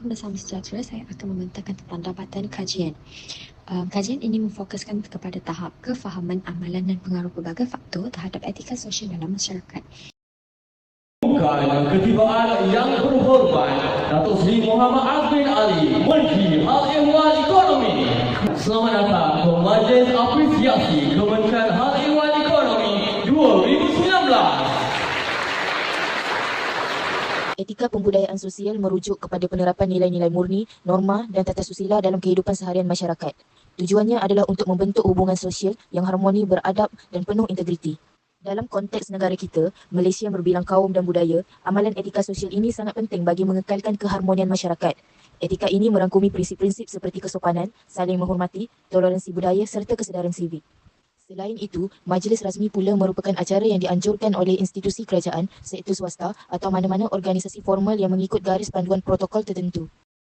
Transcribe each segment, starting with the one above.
Assalamualaikum salam sejahtera. Saya akan membentangkan tentang dapatan kajian. Um, kajian ini memfokuskan kepada tahap kefahaman, amalan dan pengaruh pelbagai faktor terhadap etika sosial dalam masyarakat. Bukan ketibaan yang berhormat Datuk Seri Muhammad Azmin Ali Menteri Hal Ehwal Ekonomi Selamat datang ke Majlis Apresiasi Kementerian Hal Ehwal Ekonomi 2019 Etika pembudayaan sosial merujuk kepada penerapan nilai-nilai murni, norma dan tata susila dalam kehidupan seharian masyarakat. Tujuannya adalah untuk membentuk hubungan sosial yang harmoni, beradab dan penuh integriti. Dalam konteks negara kita, Malaysia yang berbilang kaum dan budaya, amalan etika sosial ini sangat penting bagi mengekalkan keharmonian masyarakat. Etika ini merangkumi prinsip-prinsip seperti kesopanan, saling menghormati, toleransi budaya serta kesedaran sivik. Selain itu, majlis rasmi pula merupakan acara yang dianjurkan oleh institusi kerajaan, sektor swasta atau mana-mana organisasi formal yang mengikut garis panduan protokol tertentu.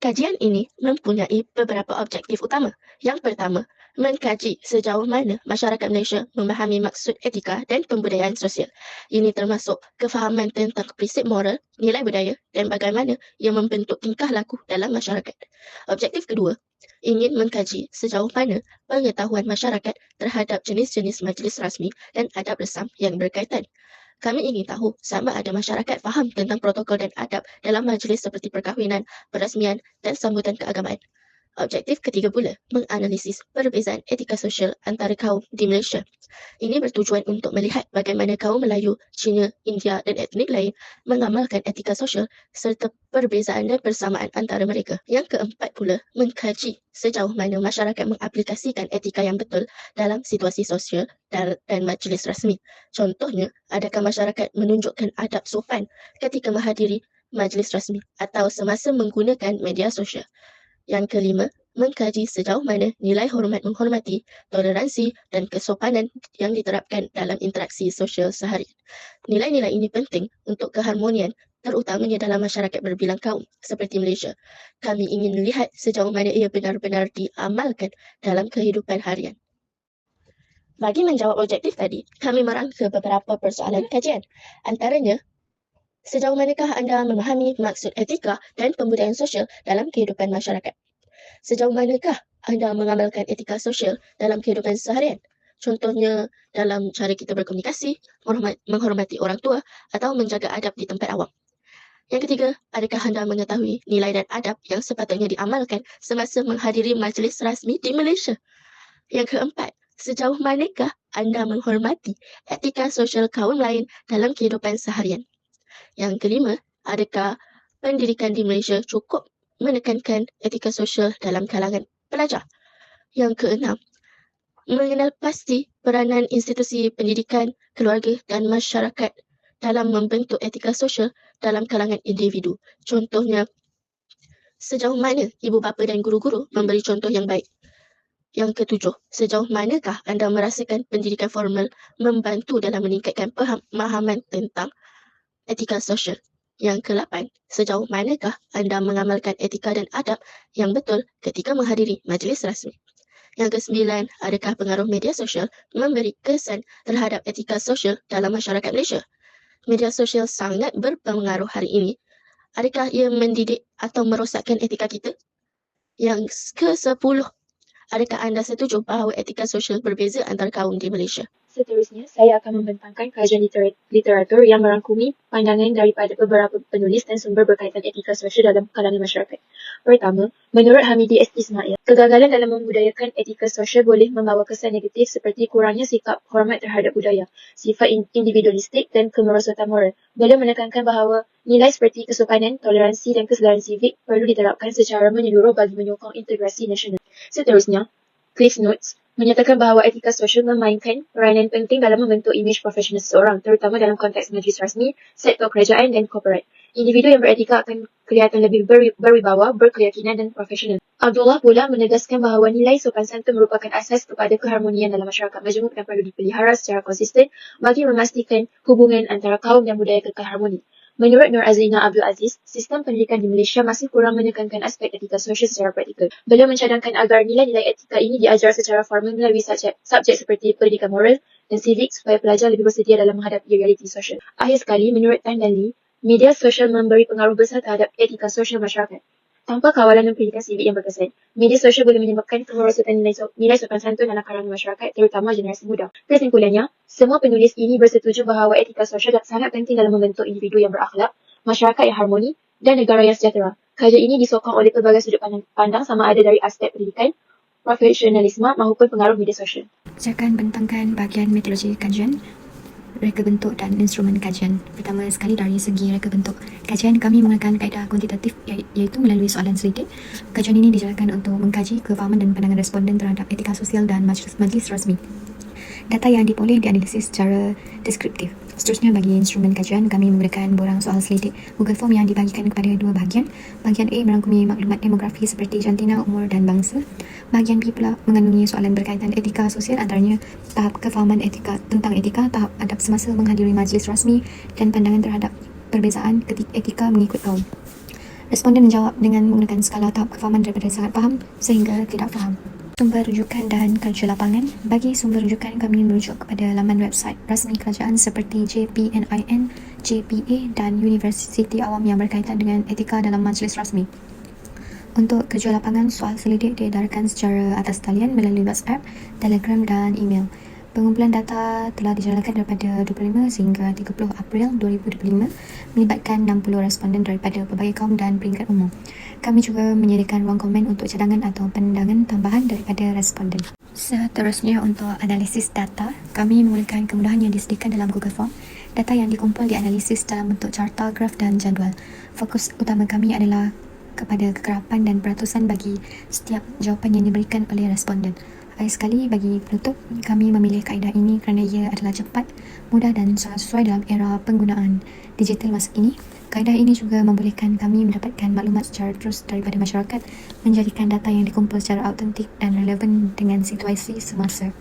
Kajian ini mempunyai beberapa objektif utama. Yang pertama, mengkaji sejauh mana masyarakat Malaysia memahami maksud etika dan pembudayaan sosial. Ini termasuk kefahaman tentang prinsip moral, nilai budaya dan bagaimana ia membentuk tingkah laku dalam masyarakat. Objektif kedua, ingin mengkaji sejauh mana pengetahuan masyarakat terhadap jenis-jenis majlis rasmi dan adab resam yang berkaitan. Kami ingin tahu sama ada masyarakat faham tentang protokol dan adab dalam majlis seperti perkahwinan, perasmian dan sambutan keagamaan. Objektif ketiga pula, menganalisis perbezaan etika sosial antara kaum di Malaysia. Ini bertujuan untuk melihat bagaimana kaum Melayu, Cina, India dan etnik lain mengamalkan etika sosial serta perbezaan dan persamaan antara mereka. Yang keempat pula, mengkaji sejauh mana masyarakat mengaplikasikan etika yang betul dalam situasi sosial dan, majlis rasmi. Contohnya, adakah masyarakat menunjukkan adab sopan ketika menghadiri majlis rasmi atau semasa menggunakan media sosial. Yang kelima, mengkaji sejauh mana nilai hormat menghormati, toleransi dan kesopanan yang diterapkan dalam interaksi sosial seharian. Nilai-nilai ini penting untuk keharmonian terutamanya dalam masyarakat berbilang kaum seperti Malaysia. Kami ingin melihat sejauh mana ia benar-benar diamalkan dalam kehidupan harian. Bagi menjawab objektif tadi, kami merangka beberapa persoalan kajian. Antaranya, Sejauh manakah anda memahami maksud etika dan pembudayaan sosial dalam kehidupan masyarakat? Sejauh manakah anda mengamalkan etika sosial dalam kehidupan seharian? Contohnya dalam cara kita berkomunikasi, menghormati orang tua atau menjaga adab di tempat awam. Yang ketiga, adakah anda mengetahui nilai dan adab yang sepatutnya diamalkan semasa menghadiri majlis rasmi di Malaysia? Yang keempat, sejauh manakah anda menghormati etika sosial kaum lain dalam kehidupan seharian? Yang kelima, adakah pendidikan di Malaysia cukup menekankan etika sosial dalam kalangan pelajar? Yang keenam, mengenal pasti peranan institusi pendidikan, keluarga dan masyarakat dalam membentuk etika sosial dalam kalangan individu. Contohnya, sejauh mana ibu bapa dan guru-guru memberi contoh yang baik? Yang ketujuh, sejauh manakah anda merasakan pendidikan formal membantu dalam meningkatkan pemahaman tentang etika sosial. Yang ke-8, sejauh manakah anda mengamalkan etika dan adab yang betul ketika menghadiri majlis rasmi? Yang ke-9, adakah pengaruh media sosial memberi kesan terhadap etika sosial dalam masyarakat Malaysia? Media sosial sangat berpengaruh hari ini. Adakah ia mendidik atau merosakkan etika kita? Yang ke-10, adakah anda setuju bahawa etika sosial berbeza antara kaum di Malaysia? Seterusnya, saya akan membentangkan kajian liter literatur yang merangkumi pandangan daripada beberapa penulis dan sumber berkaitan etika sosial dalam kalangan masyarakat. Pertama, menurut Hamidi S. Ismail, kegagalan dalam membudayakan etika sosial boleh membawa kesan negatif seperti kurangnya sikap hormat terhadap budaya, sifat individualistik dan kemerosotan moral. Beliau menekankan bahawa nilai seperti kesopanan, toleransi dan kesedaran sivik perlu diterapkan secara menyeluruh bagi menyokong integrasi nasional. Seterusnya, Cliff Notes menyatakan bahawa etika sosial memainkan peranan penting dalam membentuk imej profesional seseorang, terutama dalam konteks majlis rasmi, sektor kerajaan dan korporat. Individu yang beretika akan kelihatan lebih berwibawa, berkeyakinan dan profesional. Abdullah pula menegaskan bahawa nilai sopan santun merupakan asas kepada keharmonian dalam masyarakat majmuk yang perlu dipelihara secara konsisten bagi memastikan hubungan antara kaum dan budaya kekal harmoni. Menurut Nur Azlina Abdul Aziz, sistem pendidikan di Malaysia masih kurang menekankan aspek etika sosial secara praktikal. Beliau mencadangkan agar nilai-nilai etika ini diajar secara formal melalui subjek, subjek seperti pendidikan moral dan civic supaya pelajar lebih bersedia dalam menghadapi realiti sosial. Akhir sekali, menurut Tan dan Lee, media sosial memberi pengaruh besar terhadap etika sosial masyarakat. Tanpa kawalan dan pendidikan sivik yang berkesan, media sosial boleh menyebabkan kemerosotan nilai, so, nilai sopan santun dalam kalangan masyarakat, terutama generasi muda. Kesimpulannya, semua penulis ini bersetuju bahawa etika sosial sangat penting dalam membentuk individu yang berakhlak, masyarakat yang harmoni, dan negara yang sejahtera. Kajian ini disokong oleh pelbagai sudut pandang, pandang sama ada dari aspek pendidikan, profesionalisme maupun pengaruh media sosial. Saya akan bentangkan bahagian metodologi kajian reka bentuk dan instrumen kajian. Pertama sekali dari segi reka bentuk. Kajian kami menggunakan kaedah kuantitatif ia- iaitu melalui soalan selidik. Kajian ini dijalankan untuk mengkaji kefahaman dan pandangan responden terhadap etika sosial dan majlis, majlis rasmi. Data yang diperoleh dianalisis secara deskriptif. Seterusnya bagi instrumen kajian, kami menggunakan borang soal selidik Google Form yang dibagikan kepada dua bahagian. Bahagian A merangkumi maklumat demografi seperti jantina, umur dan bangsa. Bahagian B pula mengandungi soalan berkaitan etika sosial antaranya tahap kefahaman etika tentang etika, tahap adab semasa menghadiri majlis rasmi dan pandangan terhadap perbezaan ketika etika mengikut kaum. Responden menjawab dengan menggunakan skala tahap kefahaman daripada sangat faham sehingga tidak faham. Sumber rujukan dan kerja lapangan. Bagi sumber rujukan, kami merujuk kepada laman website rasmi kerajaan seperti JPNIN, JPA dan Universiti Awam yang berkaitan dengan etika dalam majlis rasmi. Untuk kerja lapangan, soal selidik diedarkan secara atas talian melalui WhatsApp, Telegram dan email. Pengumpulan data telah dijalankan daripada 25 sehingga 30 April 2025 melibatkan 60 responden daripada pelbagai kaum dan peringkat umur. Kami juga menyediakan ruang komen untuk cadangan atau pandangan tambahan daripada responden. Seterusnya untuk analisis data, kami menggunakan kemudahan yang disediakan dalam Google Form. Data yang dikumpul dianalisis dalam bentuk carta, graf dan jadual. Fokus utama kami adalah kepada kekerapan dan peratusan bagi setiap jawapan yang diberikan oleh responden. Akhir sekali, bagi penutup, kami memilih kaedah ini kerana ia adalah cepat, mudah dan sesuai dalam era penggunaan digital masa kini. Kaedah ini juga membolehkan kami mendapatkan maklumat secara terus daripada masyarakat, menjadikan data yang dikumpul secara autentik dan relevan dengan situasi semasa.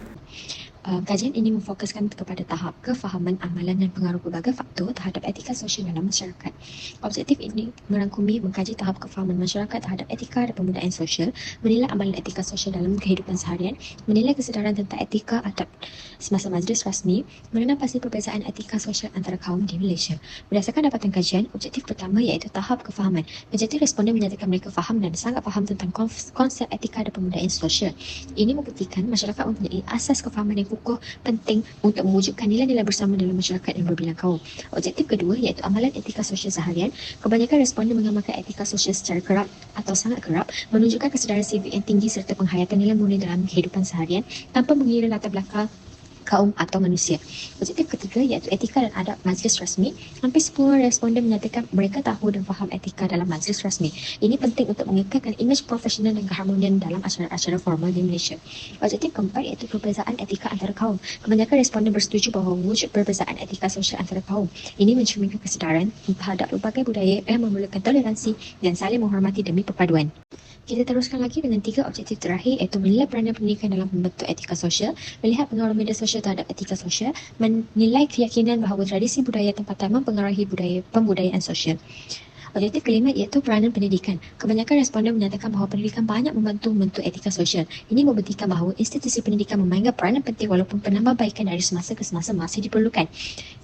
Uh, kajian ini memfokuskan kepada tahap kefahaman amalan dan pengaruh pelbagai faktor terhadap etika sosial dalam masyarakat. Objektif ini merangkumi mengkaji tahap kefahaman masyarakat terhadap etika dan pembudayaan sosial, menilai amalan etika sosial dalam kehidupan seharian, menilai kesedaran tentang etika adab semasa majlis rasmi, mengenal pasti perbezaan etika sosial antara kaum di Malaysia. Berdasarkan dapatan kajian, objektif pertama iaitu tahap kefahaman. Majoriti responden menyatakan mereka faham dan sangat faham tentang konsep etika dan pembudayaan sosial. Ini membuktikan masyarakat mempunyai asas kefahaman yang penting untuk mewujudkan nilai-nilai bersama dalam masyarakat yang berbilang kaum. Objektif kedua iaitu amalan etika sosial seharian. Kebanyakan responden mengamalkan etika sosial secara kerap atau sangat kerap menunjukkan kesedaran sivik yang tinggi serta penghayatan nilai murni dalam kehidupan seharian tanpa mengira latar belakang kaum atau manusia. Objektif ketiga iaitu etika dan adab majlis rasmi. Hampir semua responden menyatakan mereka tahu dan faham etika dalam majlis rasmi. Ini penting untuk mengekalkan imej profesional dan keharmonian dalam acara-acara formal di Malaysia. Objektif keempat iaitu perbezaan etika antara kaum. Kebanyakan responden bersetuju bahawa wujud perbezaan etika sosial antara kaum. Ini mencerminkan kesedaran terhadap pelbagai budaya yang memerlukan toleransi dan saling menghormati demi perpaduan. Kita teruskan lagi dengan tiga objektif terakhir iaitu menilai peranan pendidikan dalam membentuk etika sosial, melihat pengaruh media sosial terhadap etika sosial, menilai keyakinan bahawa tradisi budaya tempatan mempengaruhi budaya pembudayaan sosial. Objektif kelima iaitu peranan pendidikan. Kebanyakan responden menyatakan bahawa pendidikan banyak membantu membentuk etika sosial. Ini membuktikan bahawa institusi pendidikan memainkan peranan penting walaupun penambahbaikan dari semasa ke semasa masih diperlukan.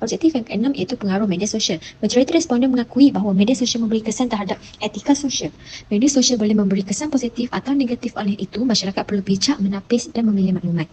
Objektif yang keenam iaitu pengaruh media sosial. Majoriti responden mengakui bahawa media sosial memberi kesan terhadap etika sosial. Media sosial boleh memberi kesan positif atau negatif oleh itu masyarakat perlu bijak menapis dan memilih maklumat.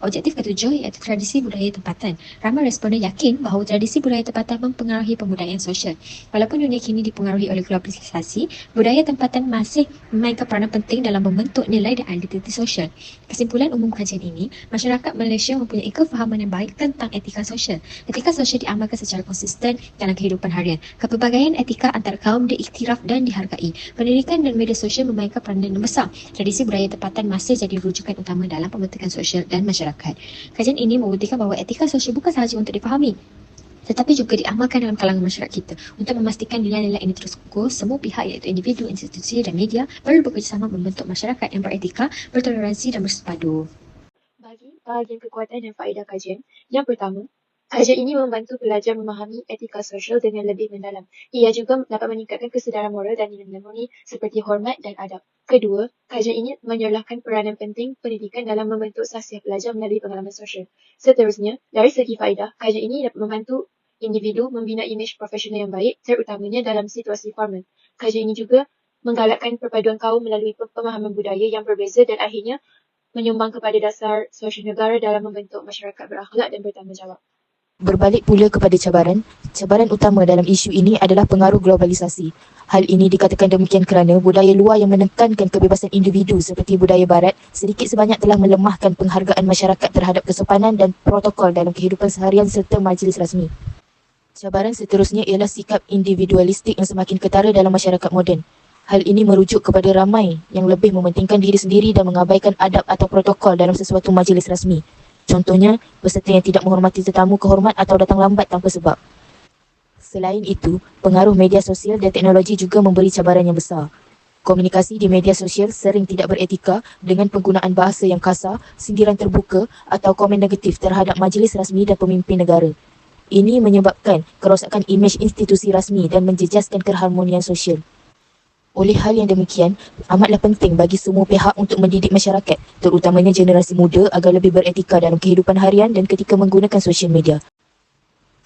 Objektif ketujuh iaitu tradisi budaya tempatan. Ramai responden yakin bahawa tradisi budaya tempatan mempengaruhi pembudayaan sosial. Walaupun dunia kini dipengaruhi oleh globalisasi, budaya tempatan masih memainkan peranan penting dalam membentuk nilai dan identiti sosial. Kesimpulan umum kajian ini, masyarakat Malaysia mempunyai kefahaman yang baik tentang etika sosial. Etika sosial diamalkan secara konsisten dalam kehidupan harian. Kepelbagaian etika antara kaum diiktiraf dan dihargai. Pendidikan dan media sosial memainkan peranan yang besar. Tradisi budaya tempatan masih jadi rujukan utama dalam pembentukan sosial dan masyarakat. Kajian ini membuktikan bahawa etika sosial bukan sahaja untuk difahami, tetapi juga diamalkan dalam kalangan masyarakat kita. Untuk memastikan nilai-nilai ini terus kukuh, semua pihak iaitu individu, institusi dan media perlu bekerjasama membentuk masyarakat yang beretika, bertoleransi dan bersepadu. Bagi bahagian kekuatan dan faedah kajian, yang pertama, kajian ini membantu pelajar memahami etika sosial dengan lebih mendalam. Ia juga dapat meningkatkan kesedaran moral dan nilai murni seperti hormat dan adab. Kedua, kajian ini menyerlahkan peranan penting pendidikan dalam membentuk sahsiah pelajar melalui pengalaman sosial. Seterusnya, dari segi faedah, kajian ini dapat membantu individu membina imej profesional yang baik terutamanya dalam situasi formal. Kajian ini juga menggalakkan perpaduan kaum melalui pemahaman budaya yang berbeza dan akhirnya menyumbang kepada dasar sosial negara dalam membentuk masyarakat berakhlak dan bertanggungjawab. Berbalik pula kepada cabaran, cabaran utama dalam isu ini adalah pengaruh globalisasi. Hal ini dikatakan demikian kerana budaya luar yang menekankan kebebasan individu seperti budaya barat sedikit sebanyak telah melemahkan penghargaan masyarakat terhadap kesopanan dan protokol dalam kehidupan seharian serta majlis rasmi. Cabaran seterusnya ialah sikap individualistik yang semakin ketara dalam masyarakat moden. Hal ini merujuk kepada ramai yang lebih mementingkan diri sendiri dan mengabaikan adab atau protokol dalam sesuatu majlis rasmi. Contohnya, peserta yang tidak menghormati tetamu kehormat atau datang lambat tanpa sebab. Selain itu, pengaruh media sosial dan teknologi juga memberi cabaran yang besar. Komunikasi di media sosial sering tidak beretika dengan penggunaan bahasa yang kasar, sindiran terbuka atau komen negatif terhadap majlis rasmi dan pemimpin negara. Ini menyebabkan kerosakan imej institusi rasmi dan menjejaskan keharmonian sosial. Oleh hal yang demikian, amatlah penting bagi semua pihak untuk mendidik masyarakat, terutamanya generasi muda agar lebih beretika dalam kehidupan harian dan ketika menggunakan sosial media.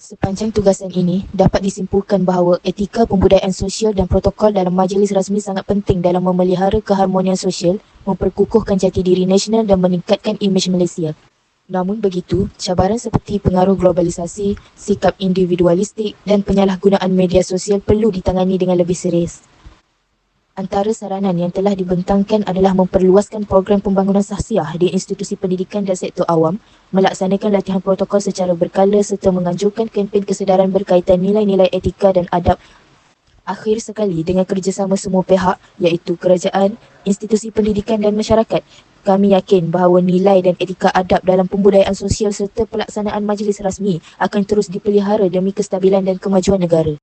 Sepanjang tugasan ini, dapat disimpulkan bahawa etika pembudayaan sosial dan protokol dalam majlis rasmi sangat penting dalam memelihara keharmonian sosial, memperkukuhkan jati diri nasional dan meningkatkan imej Malaysia. Namun begitu, cabaran seperti pengaruh globalisasi, sikap individualistik dan penyalahgunaan media sosial perlu ditangani dengan lebih serius. Antara saranan yang telah dibentangkan adalah memperluaskan program pembangunan sahsiah di institusi pendidikan dan sektor awam, melaksanakan latihan protokol secara berkala serta menganjurkan kempen kesedaran berkaitan nilai-nilai etika dan adab Akhir sekali dengan kerjasama semua pihak iaitu kerajaan, institusi pendidikan dan masyarakat, kami yakin bahawa nilai dan etika adab dalam pembudayaan sosial serta pelaksanaan majlis rasmi akan terus dipelihara demi kestabilan dan kemajuan negara.